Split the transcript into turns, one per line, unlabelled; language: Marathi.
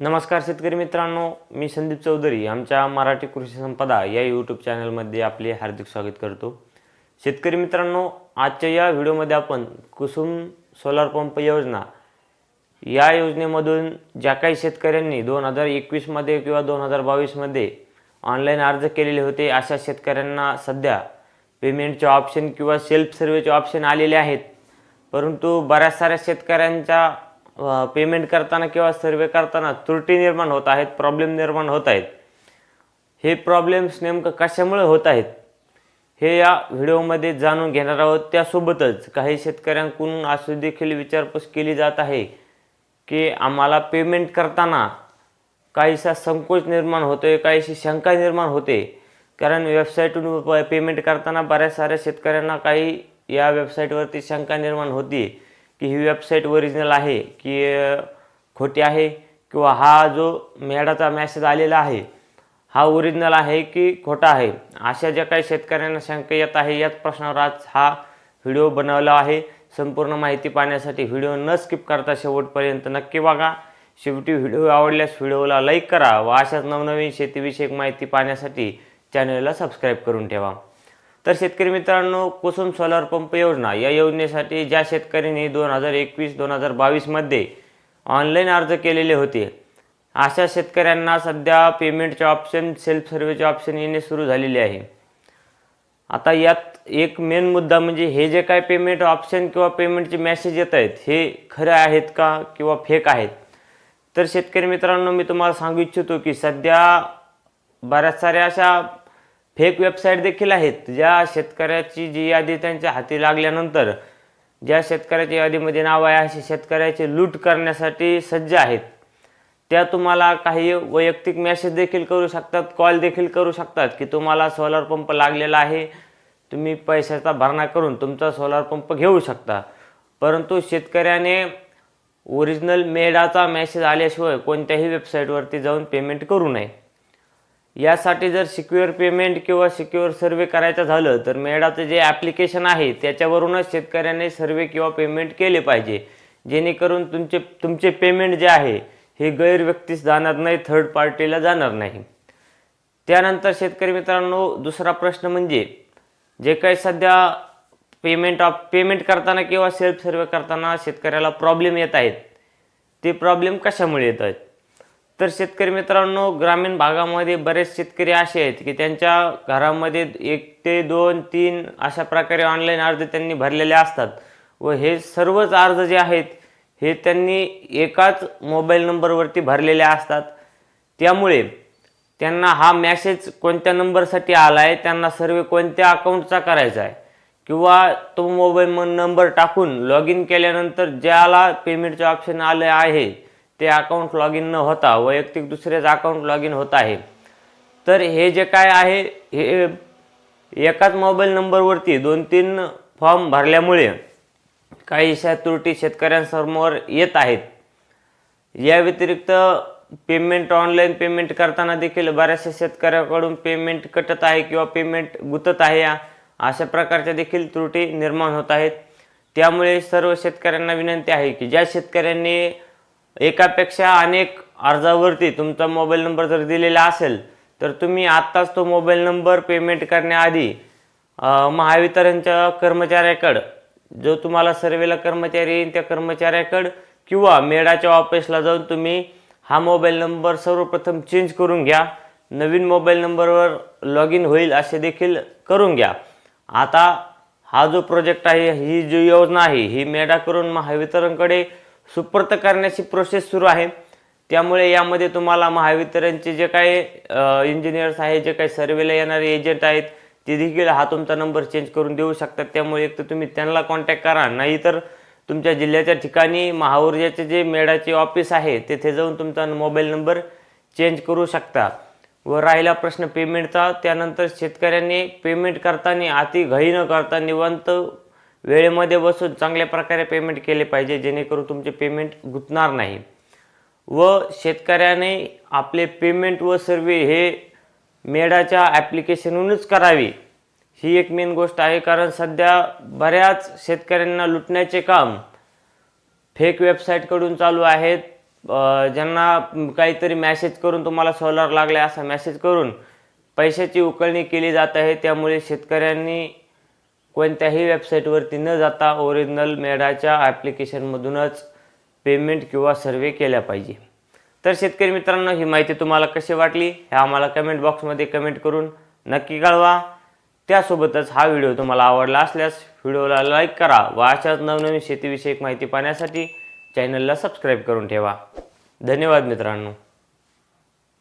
नमस्कार शेतकरी मित्रांनो मी संदीप चौधरी आमच्या मराठी कृषी संपदा या यूट्यूब चॅनलमध्ये आपले हार्दिक स्वागत करतो. शेतकरी मित्रांनो आजच्या या व्हिडिओमध्ये आपण कुसुम सोलार पंप योजना या योजनेमधून ज्या काही शेतकऱ्यांनी दोन हजार एकवीसमध्ये किंवा दोन हजार बावीसमध्ये ऑनलाईन अर्ज केलेले होते अशा शेतकऱ्यांना सध्या पेमेंटचे ऑप्शन किंवा सेल्फ सर्वेचे ऑप्शन आलेले आहेत. परंतु बऱ्याच साऱ्या शेतकऱ्यांच्या पेमेंट करताना किंवा सर्वे करताना त्रुटी निर्माण होत आहेत प्रॉब्लेम निर्माण होत आहेत. हे प्रॉब्लेम्स नेमकं कशामुळे होत आहेत? हे या व्हिडिओमध्ये जाणून घेणार आहोत. त्यासोबतच काही शेतकऱ्यांकडून असू देखील विचारपूस केली जात आहे की आम्हाला पेमेंट करताना काहीसा संकोच निर्माण होतोय काहीशी शंका निर्माण होते. कारण वेबसाईटवरून पेमेंट करताना बऱ्याच साऱ्या शेतकऱ्यांना काही या वेबसाईटवरती शंका निर्माण होती की ही वेबसाईट ओरिजिनल आहे की खोटी आहे किंवा हा जो मेडाचा मॅसेज आलेला आहे हा ओरिजिनल आहे की खोटा आहे? अशा ज्या काही शेतकऱ्यांना शंका येत आहे याच प्रश्नावर आज हा व्हिडिओ बनवला आहे. संपूर्ण माहिती पाहण्यासाठी व्हिडिओ न स्किप करता शेवटपर्यंत नक्की बघा. शेवटी व्हिडिओ आवडल्यास व्हिडिओला लाईक करा व अशाच नवनवीन शेतीविषयक माहिती पाहण्यासाठी चॅनलला सबस्क्राईब करून ठेवा. तर शेतकरी मित्रांनो कुसुम सोलार पंप योजना या योजनेसाठी ज्या शेतकऱ्यांनी दोन हजार एकवीस दोन हजार बावीसमध्ये ऑनलाईन अर्ज केलेले होते अशा शेतकऱ्यांना सध्या पेमेंटचे ऑप्शन सेल्फ सर्वेचे ऑप्शन येणे सुरू झालेले आहे. आता यात एक मेन मुद्दा म्हणजे हे जे काय पेमेंट ऑप्शन किंवा पेमेंटचे मेसेज येत आहेत हे खरे आहेत का किंवा फेक आहेत? तर शेतकरी मित्रांनो मी तुम्हाला सांगू इच्छितो की सध्या बऱ्याच साऱ्या अशा फेक वेबसाईट देखील आहेत. ज्या शेतकऱ्याची जी यादी त्यांच्या हाती लागल्यानंतर ज्या शेतकऱ्याच्या यादीमध्ये नाव आहे असे शेतकऱ्याचे लूट करण्यासाठी सज्ज आहेत. त्या तुम्हाला काही वैयक्तिक मेसेज देखील करू शकतात कॉल देखील करू शकतात की तुम्हाला सोलार पंप लागलेला आहे तुम्ही पैशाचा भरणा करून तुमचा सोलार पंप घेऊ शकता. परंतु शेतकऱ्याने ओरिजिनल मेडाचा मेसेज आल्याशिवाय कोणत्याही वेबसाईटवरती जाऊन पेमेंट करू नये. यासाठी जर सिक्युअर पेमेंट किंवा सिक्युअर सर्वे करायचं झालं तर मेडाचं जे ॲप्लिकेशन आहे त्याच्यावरूनच शेतकऱ्याने सर्वे किंवा पेमेंट केले पाहिजे. जेणेकरून तुमचे तुमचे पेमेंट जे आहे हे गैरव्यक्तीस जाणार नाही थर्ड पार्टीला जाणार नाही. त्यानंतर शेतकरी मित्रांनो दुसरा प्रश्न म्हणजे जे काही सध्या पेमेंट ऑफ पेमेंट करताना किंवा सेल्फ सर्वे करताना शेतकऱ्याला प्रॉब्लेम येत आहेत ते प्रॉब्लेम कशामुळे येत आहेत? तर शेतकरी मित्रांनो ग्रामीण भागामध्ये बरेच शेतकरी असे आहेत की त्यांच्या घरामध्ये एक ते दोन तीन अशा प्रकारे ऑनलाईन अर्ज त्यांनी भरलेले असतात. व हे सर्वच अर्ज जे आहेत हे त्यांनी एकाच मोबाईल नंबरवरती भरलेले असतात. त्यामुळे त्यांना हा मॅसेज कोणत्या नंबरसाठी आला आहे त्यांना सर्वे कोणत्या अकाउंटचा करायचा आहे किंवा तो मोबाईल नंबर टाकून लॉग इन केल्यानंतर ज्याला पेमेंटचे ऑप्शन आले आहे ते अकाउंट लॉग इन न होता वैयक्तिक दुसरेच अकाउंट लॉग इन होत आहे. तर हे जे काय आहे हे एकाच मोबाईल नंबरवरती दोन तीन फॉर्म भरल्यामुळे काहीशा त्रुटी शेतकऱ्यांसमोर येत आहेत. या व्यतिरिक्त पेमेंट ऑनलाईन पेमेंट करताना देखील बऱ्याचशा शेतकऱ्याकडून पेमेंट कटत आहे किंवा पेमेंट गुतत आहे. अशा प्रकारच्या देखील त्रुटी निर्माण होत आहेत. त्यामुळे सर्व शेतकऱ्यांना विनंती आहे की ज्या शेतकऱ्यांनी एकापेक्षा अनेक अर्जावरती तुमचा मोबाईल नंबर जर दिलेला असेल तर तुम्ही आत्ताच तो मोबाईल नंबर पेमेंट करण्याआधी महावितरणच्या कर्मचाऱ्याकडं जो तुम्हाला सर्वेला कर्मचारी येईल त्या कर्मचाऱ्याकडं किंवा मेडाच्या ऑफिसला जाऊन तुम्ही हा मोबाईल नंबर सर्वप्रथम चेंज करून घ्या. नवीन मोबाईल नंबरवर लॉग इन होईल असे देखील करून घ्या. आता हा जो प्रोजेक्ट आहे ही जी योजना आहे ही मेडा करून महावितरणकडे सुपूर्त करण्याची प्रोसेस सुरू आहे. त्यामुळे यामध्ये तुम्हाला महावितरणचे जे काही इंजिनियर्स आहे जे काही सर्वेला येणारे एजंट आहेत ते देखील हा तुमचा नंबर चेंज करून देऊ शकतात. त्यामुळे एक तर तुम्ही त्यांना कॉन्टॅक्ट करा. नाहीतर तुमच्या जिल्ह्याच्या ठिकाणी महाऊर्जाचे जे मेडाचे ऑफिस आहे तेथे जाऊन तुमचा मोबाईल नंबर चेंज करू शकता. व राहिला प्रश्न पेमेंटचा त्यानंतर शेतकऱ्यांनी पेमेंट करताना अति घाई न करता निवांत वेळेमध्ये बसून चांगल्या प्रकारे पेमेंट केले पाहिजे जेणेकरून तुमचे पेमेंट गुंतणार नाही. व शेतकऱ्याने आपले पेमेंट व सर्वे हे मेडाच्या ॲप्लिकेशनहूनच करावी. ही एक मेन गोष्ट आहे कारण सध्या बऱ्याच शेतकऱ्यांना लुटण्याचे काम फेक वेबसाईटकडून चालू आहेत. ज्यांना काहीतरी मॅसेज करून तुम्हाला सोलार लागला असा मॅसेज करून पैशाची उकळणी केली जात आहे त्यामुळे शेतकऱ्यांनी कोणत्याही वेबसाईटवरती न जाता ओरिजिनल मेडाच्या ॲप्लिकेशनमधूनच पेमेंट किंवा सर्वे केल्या पाहिजे. तर शेतकरी मित्रांनो ही माहिती तुम्हाला कशी वाटली हे आम्हाला कमेंट बॉक्समध्ये कमेंट करून नक्की कळवा. त्यासोबतच हा व्हिडिओ तुम्हाला आवडला असल्यास व्हिडिओला लाईक करा व अशाच नवनवीन शेतीविषयक माहिती पाहण्यासाठी चॅनलला सबस्क्राईब करून ठेवा. धन्यवाद मित्रांनो.